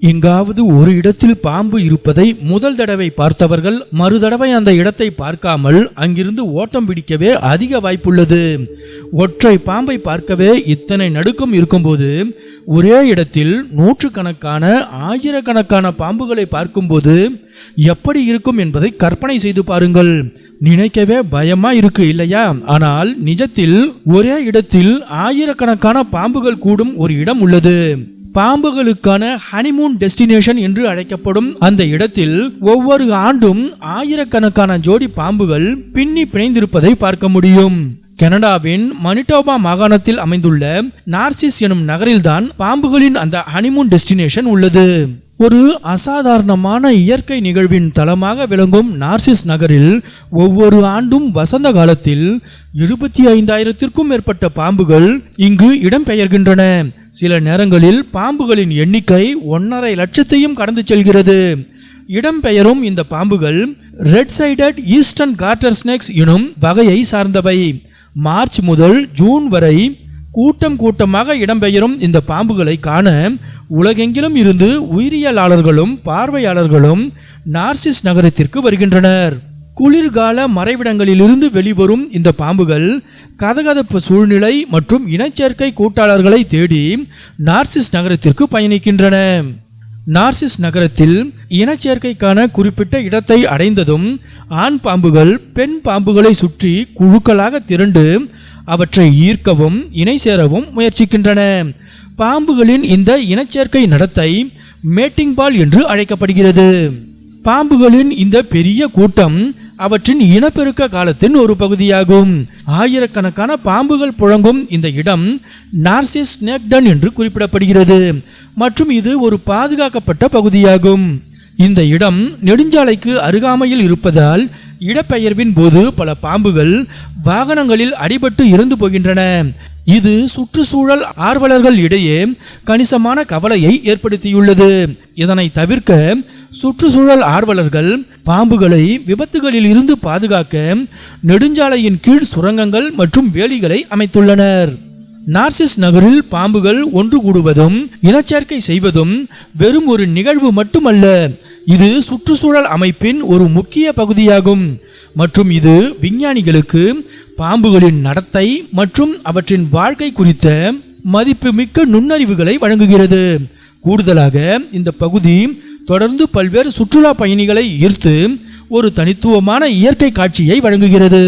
எங்காவது ஒரு இடத்தில் பாம்பு இருப்பதை முதல் தடவை பார்த்தவர்கள் மறுதடவை அந்த இடத்தை பார்க்காமல் அங்கிருந்து ஓட்டம் பிடிக்கவே அதிக வாய்ப்புள்ளது. ஒற்றை பாம்பை பார்க்கவே இத்தனை நடுக்கம் இருக்கும்போது ஒரே இடத்தில் நூற்றுக்கணக்கான ஆயிரக்கணக்கான பாம்புகளை பார்க்கும்போது எப்படி இருக்கும் என்பதை கற்பனை செய்து பாருங்கள். நினைக்கவே பயமா இருக்கு இல்லையா? ஆனால் நிஜத்தில் ஒரே இடத்தில் ஆயிரக்கணக்கான பாம்புகள் கூடும் ஒரு இடம் உள்ளது. பாம்புகளுக்கான ஹனிமூன் டெஸ்டினேஷன் என்று அழைக்கப்படும் அந்த இடத்தில் ஒவ்வொரு ஆண்டும் ஆயிரக்கணக்கான ஜோடி பாம்புகள் பின்னி பிணைந்திருப்பதை பார்க்க முடியும். கனடாவின் மனிடோபா மாகாணத்தில் அமைந்துள்ள நார்சிஸ் எனும் நகரில்தான் பாம்புகளின் அந்த ஹனிமூன் டெஸ்டினேஷன் உள்ளது. ஒரு அசாதாரணமான இயற்கை நிகழ்வின் தளமாக விளங்கும் நார்சிஸ் நகரில் ஒவ்வொரு ஆண்டும் வசந்த காலத்தில் எழுபத்தி ஐந்தாயிரத்திற்கும் மேற்பட்ட பாம்புகள் இங்கு இடம்பெயர்கின்றன. சில நேரங்களில் பாம்புகளின் எண்ணிக்கை ஒன்றரை லட்சத்தையும் கடந்து செல்கிறது. இடம்பெயரும் இந்த பாம்புகள் red sided eastern garter snakes எனும் வகையை சார்ந்தவை. மார்ச் முதல் ஜூன் வரை கூட்டம் கூட்டமாக இடம்பெயரும் இந்த பாம்புகளை காண உலகெங்கிலும் இருந்து உயிரியலாளர்களும் பார்வையாளர்களும் நார்சிஸ் நகரத்திற்கு வருகின்றனர். குளிர்கால மறைவிடங்களிலிருந்து வெளிவரும் இந்த பாம்புகள் கதகதப்பு சூழ்நிலை மற்றும் இனச்சேர்க்கை கூட்டாளர்களை தேடி நார்சிஸ் நகரத்திற்கு பயணிக்கின்றன. நார்சிஸ் நகரத்தில் இனச்சேர்க்கைக்கான குறிப்பிட்ட இடத்தை அடைந்ததும் ஆண் பாம்புகள் பெண் பாம்புகளை சுற்றி குழுக்களாக திரண்டு அவற்றை ஈர்க்கவும் இணை சேரவும் முயற்சிக்கின்றன. பாம்புகளின் இந்த இனச்சேர்க்கை நடத்தை மேட்டிங் பால் என்று அழைக்கப்படுகிறது. பாம்புகளின் இந்த பெரிய கூட்டம் அவற்றின் இனப்பெருக்க காலத்தின் ஒரு பகுதியாகும். ஆயிரக்கணக்கான பாம்புகள் புழங்கும் இந்த இடம் நார்சிஸ் ஸ்னேக்டன் என்று குறிப்பிடப்படுகிறது. மற்றும் இது ஒரு பாதுகாக்கப்பட்ட பகுதியாகும். இந்த இடம் நெடுஞ்சாலைக்கு அருகாமையில் இருப்பதால் இடப்பெயர்வின் போது பல பாம்புகள் வாகனங்களில் அடிபட்டு இறந்து போகின்றன. இது சுற்றுச்சூழல் ஆர்வலர்கள் இடையே கணிசமான கவலையை ஏற்படுத்தியுள்ளது. இதனை தவிர்க்க சுற்றுச்சூழல் ஆர்வலர்கள் பாம்புகளை விபத்துகளில் இருந்து பாதுகாக்க நெடுஞ்சாலையின் கீழ் சுரங்கங்கள் மற்றும் வேலிகளை அமைத்துள்ளனர். நார்சிஸ் நகரில் பாம்புகள் ஒன்று கூடுவதும் இனச்சேர்க்கை செய்வதும் வெறும் ஒரு நிகழ்வு மட்டுமல்ல. இது சுற்றுச்சூழல் அமைப்பின் ஒரு முக்கிய பகுதியாகும். மற்றும் இது விஞ்ஞானிகளுக்கு பாம்புகளின் நடத்தை மற்றும் அவற்றின் வாழ்க்கை குறித்த மதிப்புமிக்க நுண்ணறிவுகளை வழங்குகிறது. கூடுதலாக இந்த பகுதி தொடர்ந்து பல்வேறு சுற்றுலா பயணிகளை ஈர்த்து ஒரு தனித்துவமான இயற்கை காட்சியை வழங்குகிறது.